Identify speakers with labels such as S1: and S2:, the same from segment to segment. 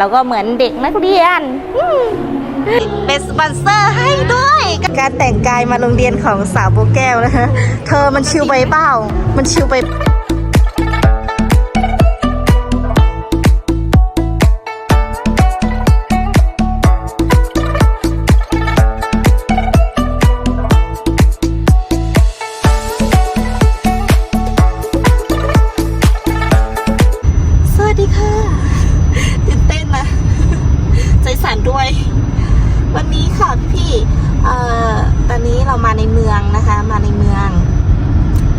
S1: แล้วก็เหมือนเด็กนักเรียน เป็นสปอนเซอร์ให้ด้วย การแต่งกายมาโรงเรียนของสาวโบแก้วนะคะเธอมันชิวไปเปล่า มันชิวไป มาในเมืองนะคะ มาในเมือง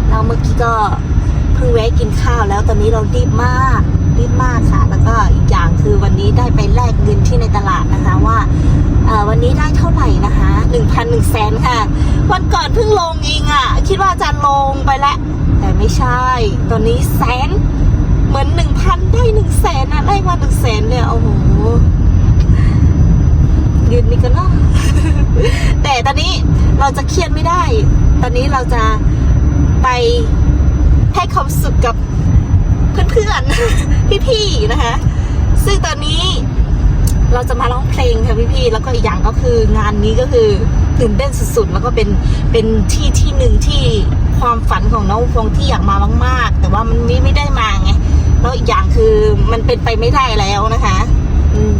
S1: เราเมื่อกี้ก็เพิ่งแวะกินข้าวแล้วตอนนี้เรารีบมากรีบมากค่ะ แล้วก็อีกอย่างคือวันนี้ได้ไปแลกเงินที่ในตลาดนะคะว่าวันนี้ได้เท่าไหร่นะคะหนึ่งพันหนึ่งแสนค่ะ วันก่อนเพิ่งลงเองอะ่ะ คิดว่าจะลงไปแล้ว แต่ไม่ใช่ ตอนนี้แสนเหมือนหนึ่งพันได้หนึ่งแสนอะได้มาหนึ่งแสนเนี่ยโอ้โห ยืนนี่กันเนาะแต่ตอนนี้เราจะเครียดไม่ได้ ตอนนี้เราจะไปให้ความสุขกับเพื่อนๆ พี่ๆ นะคะ ซึ่งตอนนี้เราจะมาร้องเพลงค่ะพี่ๆ แล้วก็อีกอย่างก็คืองานนี้ก็คือตื่นเต้นสุดๆ แล้วก็เป็นเป็นที่ที่หนึ่งที่ความฝันของน้องฟงที่อยากมามาก ๆ แต่ว่ามันไม่ไม่ได้มาไง แล้วอีกอย่างคือมันเป็นไปไม่ได้แล้วนะคะ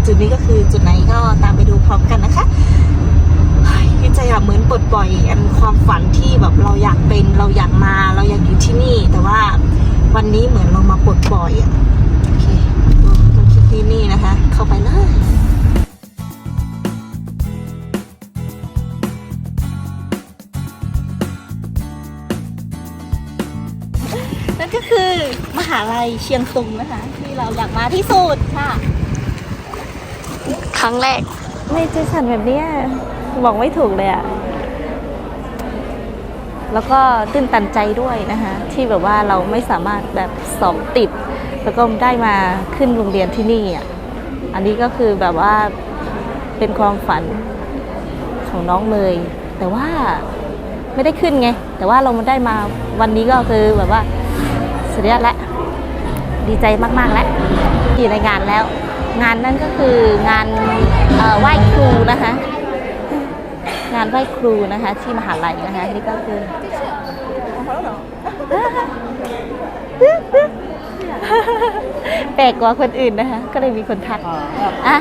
S1: จุดนี้ก็คือจุดไหนก็ตามไปดูพร้อมกันนะคะเฮ้ยดีใจอะเหมือนปลดปล่อยอันความฝันที่แบบเราอยากเป็นเราอยากมาเราอยากอยู่ที่นี่ แต่ว่าวันนี้เหมือนเรามาปลดปล่อยอะโอเคตรงคลิปที่นี่นะคะ เข้าไปเลยนั่นก็คือมหาลัยเชียงตุงนะคะ ที่เราอยากมาที่สุดค่ะ
S2: ครั้งแรก
S1: ไม่เจสันแบบเนี้ยบอกไม่ถูกเลยอะแล้วก็ตื้นตันใจด้วยนะคะที่แบบว่าเราไม่สามารถแบบสอบติด แล้วก็ได้มาขึ้นโรงเรียนที่นี่อะอันนี้ก็คือแบบว่าเป็นความฝันของน้องเลย แต่ว่าไม่ได้ขึ้นไง แต่ว่าเรามาได้มาวันนี้ก็คือแบบว่าสุดยอดแล้วดีใจมากๆแล้วอยู่ในงานแล้ว งานนั่นก็คืองานเอ่อไหว้ครูนะคะ งานไหว้ครูนะคะ ที่มหาลัยนะคะนี่ก็คือแปลกกว่าคนอื่นนะคะ ก็เลยมีคนทักอะ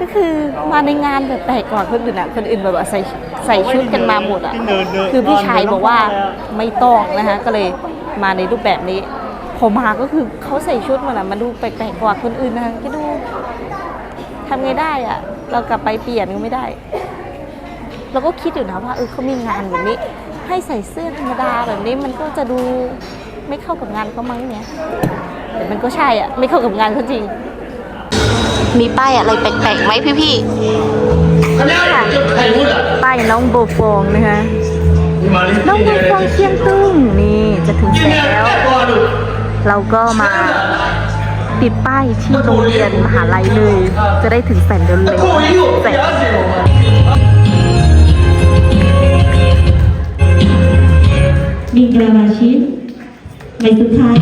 S1: ก็คือมาในงานแบบแปลกกว่าคนอื่นอะคนอื่นแบบว่าใส่ใส่ชุดกันมาหมดอะคือพี่ชายบอกว่าไม่ต้องนะคะ ก็เลยมาในรูปแบบนี้พอมาก็คือเขาใส่ชุดมันอะมันดูแปลกๆกว่าคนอื่นนะคะก็ดู ทำไงได้อะเรากลับไปเปลี่ยนก็ไม่ได้ เราก็คิดอยู่นะว่าเออเขามีงานแบบนี้ ให้ใส่เสื้อธรรมดาแบบนี้มันก็จะดูไม่เข้ากับงานเขามั้งเนี่ยแต่มันก็ใช่อะ ไม่เข้ากับงานเขาจริง มีป้ายอะไรแปลกๆไหมพี่ๆนี่ค่ะป้ายน้องโบฟองนะคะน้องโบฟองเชียงตุ้งนี่จะถึงแสนแล้ว เราก็มา ติดป้ายที่โรงเรียนมหาลัยเลย จะได้ถึงแสนเร็วๆแสน
S3: มีกระมาชิดใบสุดท้าย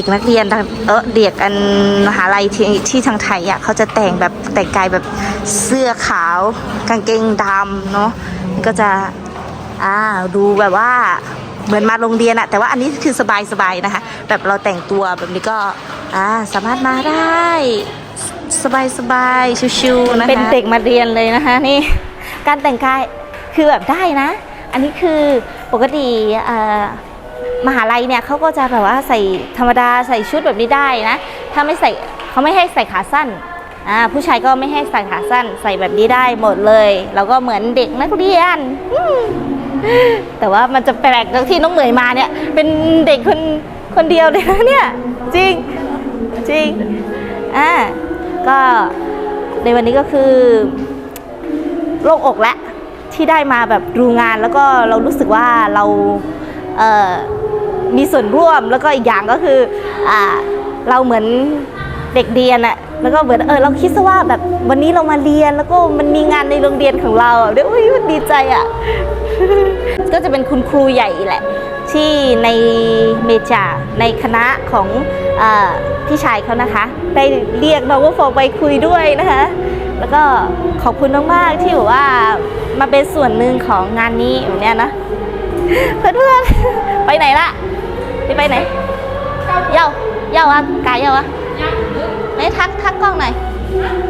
S3: ็ก
S1: นักเรียนเออเด็กอันมหาลัยที่ที่ทางไทยอะเขาจะแต่งแบบแต่งกายแบบเสื้อขาวกางเกงดำเนาะก็จะอ่าดูแบบว่าเหมือนมาโรงเรียนอะแต่ว่าอันนี้คือสบายๆนะคะ แบบเราแต่งตัวแบบนี้ก็อ่าสามารถมาได้ สบายๆชิวๆนะคะเป็นเด็กมาเรียนเลยนะคะนี่การแต่งกายคือแบบได้นะ อันนี้คือปกติเอ่อ มหาลัยเนี่ยเขาก็จะแบบว่าใส่ธรรมดาใส่ชุดแบบนี้ได้นะ ถ้าไม่ใส่เขาไม่ให้ใส่ขาสั้นอ่าผู้ชายก็ไม่ให้ใส่ขาสั้น ใส่แบบนี้ได้หมดเลย แล้วก็เหมือนเด็กนักเรียน แต่ว่ามันจะแปลกตรงที่น้องเหมยมาเนี่ย เป็นเด็กคนคนเดียวเลยนะเนี่ย จริงจริงอ่าก็ในวันนี้ก็คือโล่งอกแล้วที่ได้มาแบบดูงานแล้วก็เรารู้สึกว่าเรา มีส่วนร่วมแล้วก็อีกอย่างก็คืออเราเหมือนเด็กเรียนอะแล้วก็เหมือนเออเราคิดซะว่าแบบวันนี้เรามาเรียนแล้วก็มันมีงานในโรงเรียนของเราเดี๋ยวอุ้ยมันดีใจอะก็จะเป็นคุณครูใหญ่แหละ ที่ในเมจาในคณะของอพี่ชายเขานะคะ ได้เรียกน้องว่าฟอไปคุยด้วยนะคะ แล้วก็ขอบคุณมากๆที่แบบว่ามาเป็นส่วนหนึ่งของงานนี้แบบเนี้ยนะ เพื่อนๆไปไหนล่ะพี่ไปไหนเย้าเย้าอะกายเย้าอะไหนทักทักกล้องหน่อย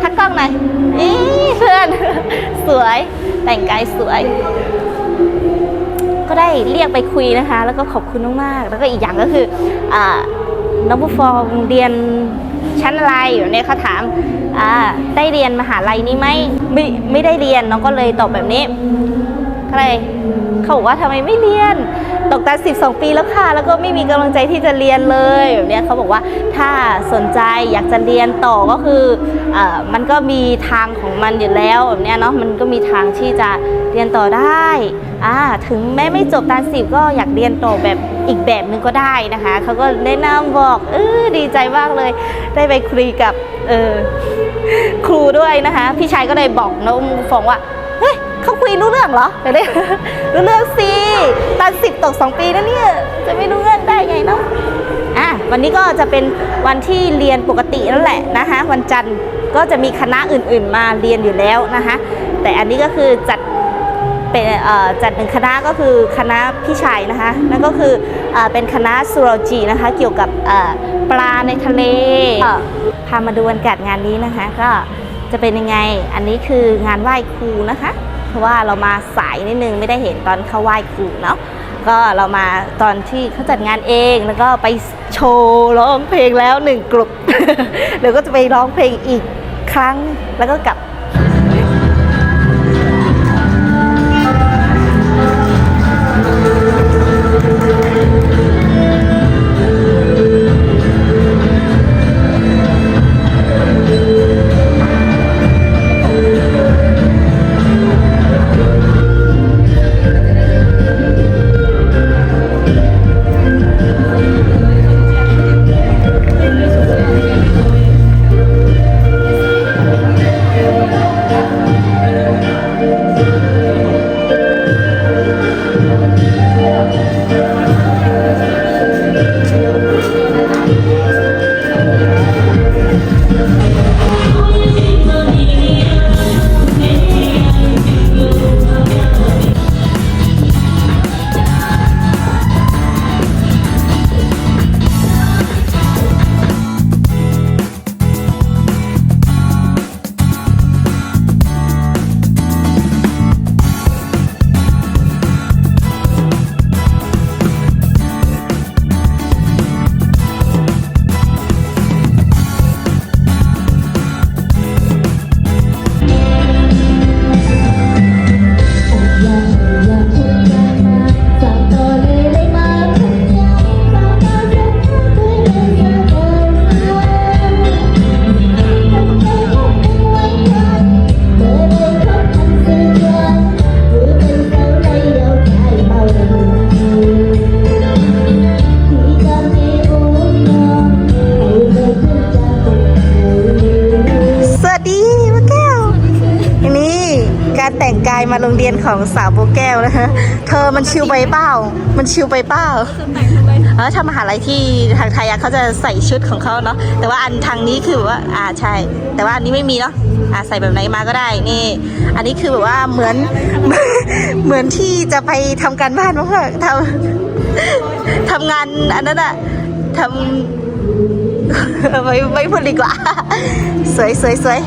S1: ทักกล้องหน่อยนี่เพื่อนสวยแต่งกายสวย ก็ได้เรียกไปคุยนะคะ แล้วก็ขอบคุณมากๆแล้วก็อีกอย่างก็คืออ่าน้องผู้ฟองเรียนชั้นอะไรอยู่เนี่ยเขาถามได้เรียนมหาลัยนี้ไหมไม่ไม่ได้เรียนน้องก็เลยตอบแบบนี้ก็เลย เขาบอกว่าทำไมไม่เรียนตกตาสิบสองปีแล้วค่ะ แล้วก็ไม่มีกำลังใจที่จะเรียนเลยแบบนี้เขาบอกว่าถ้าสนใจอยากจะเรียนต่อก็คืออมันก็มีทางของมันอยู่แล้วแบบนี้เนาะมันก็มีทางที่จะเรียนต่อได้อ่าถึงแม้ไม่จบตาสิบก็อยากเรียนต่อแบบอีกแบบหนึงก็ได้นะคะเขาก็แนะนำบอกเออดีใจมากเลย ได้ไปคุยกับเออครูด้วยนะคะ พี่ชายก็เลยบอกน้องฟองว่า เขาคุยรู้เรื่องเหรอเดี๋ยวนี้รู้เรื่องสิตันสิบตกสองปีนะเนี่ยจะไม่รู้เรื่องได้ไงเนาะอะวันนี้ก็จะเป็นวันที่เรียนปกตินั่นแหละนะคะ วันจันทร์ก็จะมีคณะอื่นๆมาเรียนอยู่แล้วนะคะ แต่อันนี้ก็คือจัดเป็นจัดหนึ่งคณะก็คือคณะพี่ชัยนะคะนั่นก็คือเอ่อเป็นคณะสุโรจีนะคะ เกี่ยวกับปลาในทะเลพามาดูบรรยากาศงานนี้นะคะ ก็จะเป็นยังไงอันนี้คืองานไหว้ครูนะคะ เพราะว่าเรามาสายนิดนึงไม่ได้เห็นตอนเขาไหว้ครูเนาะก็เรามาตอนที่เขาจัดงานเองแล้วก็ไปโชว์ร้องเพลงแล้วหนึ่งกลุ่มเดี๋ยวก็จะไปร้องเพลงอีกครั้งแล้วก็กลับ
S3: ของสาวโบแก้วนะคะเธอมันชิวไปเปล่า มันชิวไปเปล่าเออทำมหาลัยที่ทางไทยเขาจะใส่ชุดของเขาเนาะ แต่ว่าอันทางนี้คือแบบว่า อ่าใช่ แต่ว่าอันนี้ไม่มีเนาะ อ่าใส่แบบไหนมาก็ได้ นี่ อันนี้คือแบบว่าเหมือน เหมือนที่จะไปทำการบ้านมากๆทำทำงานอันนั้นอะทำไม่ไม่พูดดีกว่า สวยสวยสวย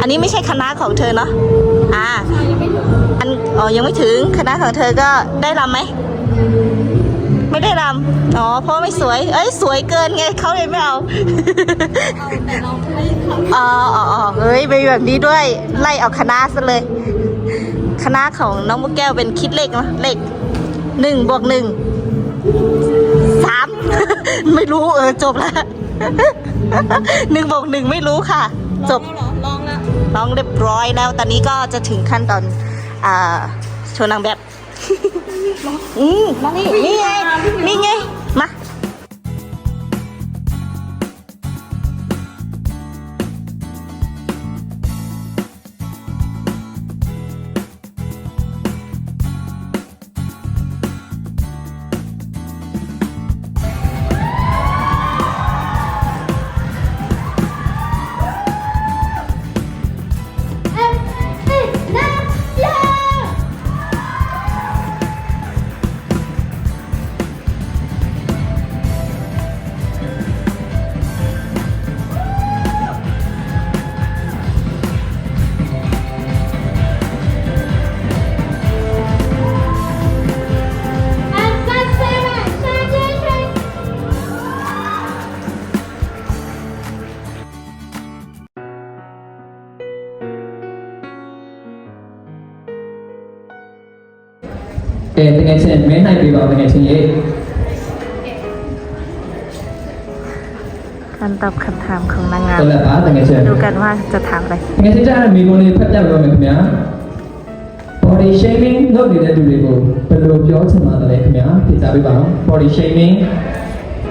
S3: อันนี้ไม่ใช่คณะของเธอเนาะ อ่าอันอ๋อยังไม่ถึงคณะของเธอก็ได้รำไหมไม่ได้รำอ๋อเพราะไม่สวย เอ้ยสวยเกินไงเขาเลยไม่เอาอ๋ออ๋ออ๋อเฮ้ยไปแบบนี้ด้วย ไล่เอาคณะซะเลย คณะของน้องมุกแก้วเป็นคิดเลขนะเลขหนึ่งบวกหนึ่งสามไม่รู้เออจบแล้วหนึ่งบวกหนึ่งไม่รู้ค่ะ จบ
S2: ลอง
S3: น้องเรียบร้อยแล้ว ตอนนี้ก็จะถึงขั้นตอนอ่าโชว์นางแบบอืมมานี่นี่ไงนี่ไง มา
S4: င်းမင်းနိုင်ပြီပါတကယ်ချင်းရေ
S3: การตอบคำถามของนางงาม
S4: တော်လက်ပါတကယ်ချင်း
S3: ดูกันว่าจะถามอะไร
S4: တကယ်ချင်းကြားတဲ့မိမလေးဖတ်ပြပြမယ်ခင်ဗျာ body shaming လုပ်နေတဲ့လူတွေကိုဘယ်လိုပြောချင်ပါသလဲခင်ဗျာဖြေချပေးပါဦး body shaming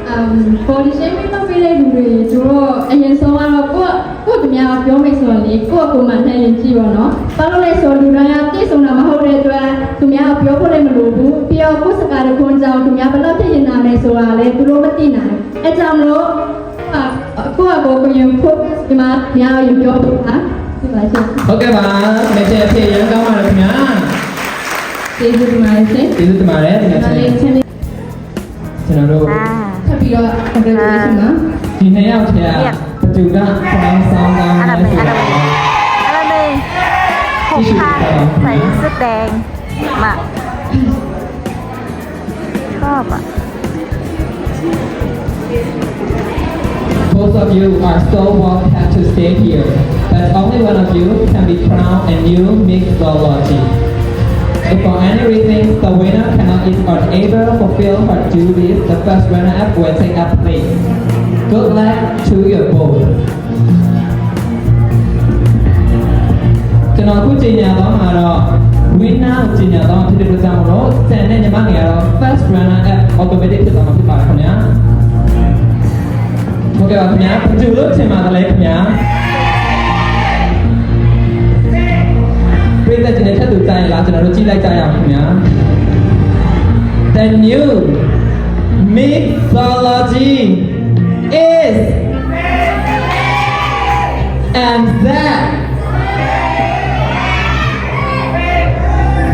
S2: အမ် body shaming လု ပ်ပေးတဲ့လူတွေတို့တော့အရင်ဆုံးကတော့ကိုယ့်ကိုယ့်တမယာပြောမိတ်ဆိုရင်လေကိုယ့်ကိုယ်မှနှိုင်းရင်ကြည့်ပါတော့။ဘာလို့လဲဆိုတော့လူတိုင်းကပြည့်စုံတာမဟုတ်တဲ့အတွက်သူများကပြောဖို့လည်းမလိုဘူး။ပြီးတော့ကိုယ့်စကားတခွန်းကြောင့်သူများဘယ်လောက်ဖြစ်ရင်နာမယ်ဆိုတာလည်းသူတို့မသိနိုင်ဘူး။အဲကြောင့်မလို့ကိုယ့်အကိုကိုရင်ဖို့ဒီမှာများရင်ပြောဖို့ဟာဒီပါရှင်
S4: ဟုတ်ကဲ့ပါတကယ်ချင်းအဖြေရမ်းကောင်းပါတယ်ခင်ဗျာ။
S2: ကျေးဇူးတင်ပါတယ်ရှင်
S4: ကျေးဇူးတင်ပါတယ်တကယ်။
S2: ဒါ
S4: ချင်း
S2: လေးချင်းလေး
S4: ကျွန်တော်တို့
S3: อ่า
S2: ထပ်ပြီးတော့ congratulation ပါ။
S4: ဒီနှစ်ယောက်ထဲကဘသူကဆောင်းဆောင်းကောင်း
S3: อันดับห
S4: လဲ
S3: นึ่ง
S4: ဆို
S3: อันดับห
S4: တော့
S3: นึ่งอันดับหนึ่งหกพันใส่เสื้อแดงมาชอบอ่ะ
S4: Both of you are so well had to stay here, but only one of you can be crowned and you make zoology. If for any reason the winner cannot is unable to fulfill her duties, the first runner-up will take up place. Good luck to you both. ကျွန်တော်အခုချိန်ညာတော့မှာတော့ winner ကိုချိန်ညာတော့ဖြစ်တဲ့အတွက်ကြောင့်မလို့ဆန်နဲ့ညီမငယ်ကတော့ first runner up automatic ဖြစ်သွားမှာဖြစ်ပါတယ်ခင်ဗျာဟုတ်ကဲ့ပါခင်ဗျာဘယ်သူလို့ထင်ပါတယ်လဲခင်ဗျာ ပြည်သက်တဲ့ထက်သူတိုင်းလားကျွန်တော်တို့ကြည့်လိုက်ကြရအောင်ခင်ဗျာ The new mythology is and that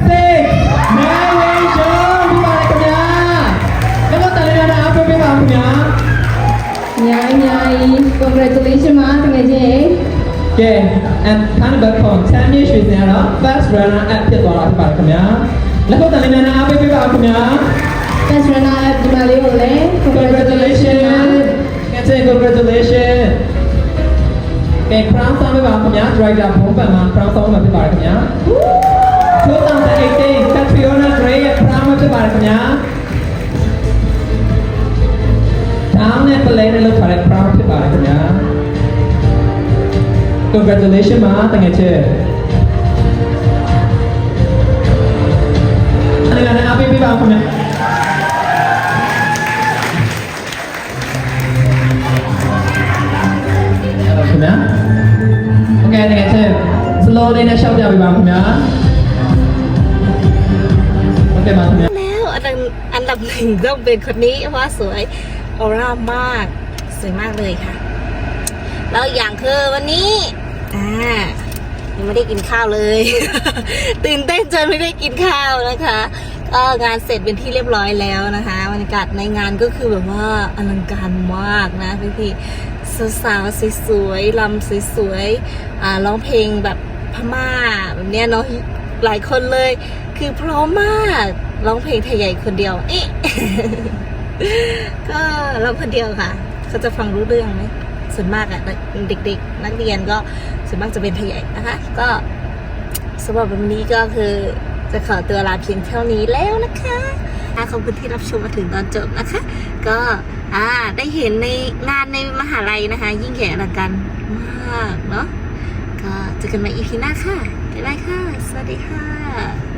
S4: six narration ဒီပါခင်ဗျာ ကျွန်တော်တန်ရတာအပြပေးပါခင်ဗျာ
S2: အများကြီးအများကြီး congratulation ပါတကယ်ချင်း
S4: ကဲ and ခန်းဘက်ကွန်10မြေရွှေစင်ကတော့ first runner up ဖြစ်သွားတာဖြစ်ပါခင်ဗျာလက်ခုပ်တန်ရတာအပြပေးပါခင်ဗျာ
S2: best runner up ဒီမှာလေးကိုလည်း
S4: congratulations ကဲချေ congratulations ကဲ crown ဆောင်ပေးပါခင်ဗျာ driver ဘုံပန်မှာ crown ဆောင်မှာဖြစ်ပါတယ်ခင်ဗျာ2018 Catriona Gray ရဲ့ crown မှာဖြစ်ပါတယ်ခင်ဗျာတောင်းနဲ့ play နဲ့လောက်ထားတဲ့ crown ဖြစ်ပါတယ်ခင်ဗျာ Congratulations มาตั้งไงเช่อะไรกันนะพี่พี่บางคนเนี่ยคุณนะโอเคตั้งไงเช่ส slow ในยนะชอบยาวพี่
S1: บางคุเนี่ยโอเคมาคุณเนี่ยแล้วอันดับหนึ่งต้องเป็นคนนี้เพราะสวยออร่ามาก สวยมากเลยค่ะแล้วอย่างคือวันนี้ อ่ายังไม่ได้กินข้าวเลย ตื่นเต้นจนไม่ได้กินข้าวนะคะก็งานเสร็จเป็นที่เรียบร้อยแล้วนะคะบรรยากาศในงานก็คือแบบว่าอลังการมากนะพี่พี่ๆสาวสวยๆลำสวยๆอ่าร้องเพลงแบบพม่าแบบเนี้ยเนาะหลายคนเลย คือเพราะมากร้องเพลงไทยใหญ่คนเดียวเอ๊ะก็ร้องคนเดียวค่ะเขาจะฟังรู้เรื่องไหม ส่วนมากอะเด็ก ๆ นักเรียนก็ส่วนมากจะเป็นไทยใหญ่นะคะ ก็สำหรับวันนี้ก็คือจะขอตัวลาเพียงเท่านี้แล้วนะคะขอบคุณที่รับชมมาถึงตอนจบนะคะ ก็อ่าได้เห็นในงานในมหาลัยนะคะ ยิ่งใหญ่อลังการมากเนาะก็เจอกันใหม่อีพีหน้าค่ะบ๊ายบายค่ะ สวัสดีค่ะ